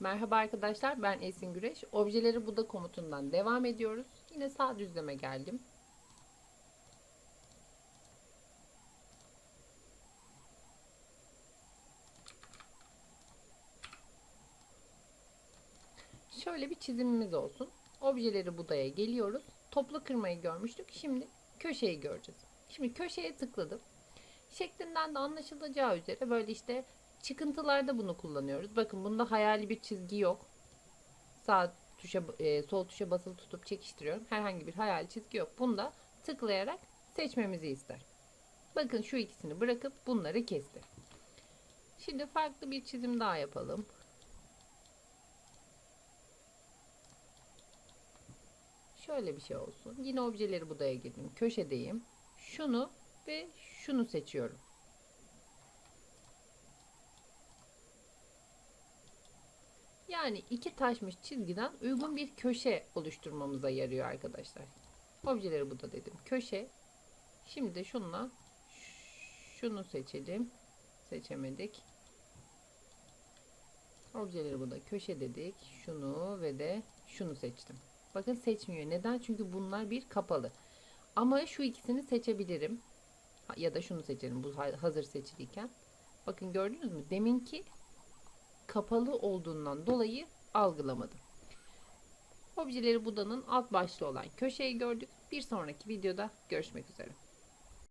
Merhaba arkadaşlar ben Esin Güreş. Objeleri Buda komutundan devam ediyoruz. Yine sağ düzleme geldim. Şöyle bir çizimimiz olsun. Objeleri Buda'ya geliyoruz. Toplu kırmayı görmüştük. Şimdi köşeyi göreceğiz. Şimdi köşeye tıkladım. Şeklinden de anlaşılacağı üzere böyle işte çıkıntılarda bunu kullanıyoruz. Bakın bunda hayali bir çizgi yok. Sağ tuşa e, sol tuşa basılı tutup çekiştiriyorum. Herhangi bir hayali çizgi yok. Bunda tıklayarak seçmemizi ister. Bakın şu ikisini bırakıp bunları kesti. Şimdi farklı bir çizim daha yapalım. Şöyle bir şey olsun. Yine objeleri budaya girdim. Köşedeyim. Şunu ve şunu seçiyorum. Yani iki taşmış çizgiden uygun bir köşe oluşturmamıza yarıyor arkadaşlar. Objeleri bu da dedim. Köşe. Şimdi de şunla şunu seçelim. Seçemedik. Objeleri bu da köşe dedik. Şunu ve de şunu seçtim. Bakın seçmiyor. Neden? Çünkü bunlar bir kapalı. Ama şu ikisini seçebilirim. Ya da şunu seçelim. Bu hazır seçiliyken. Bakın gördünüz mü? Deminki kapalı olduğundan dolayı algılamadım. Objeleri Buda'nın alt başlığı olan köşeyi gördük. Bir sonraki videoda görüşmek üzere.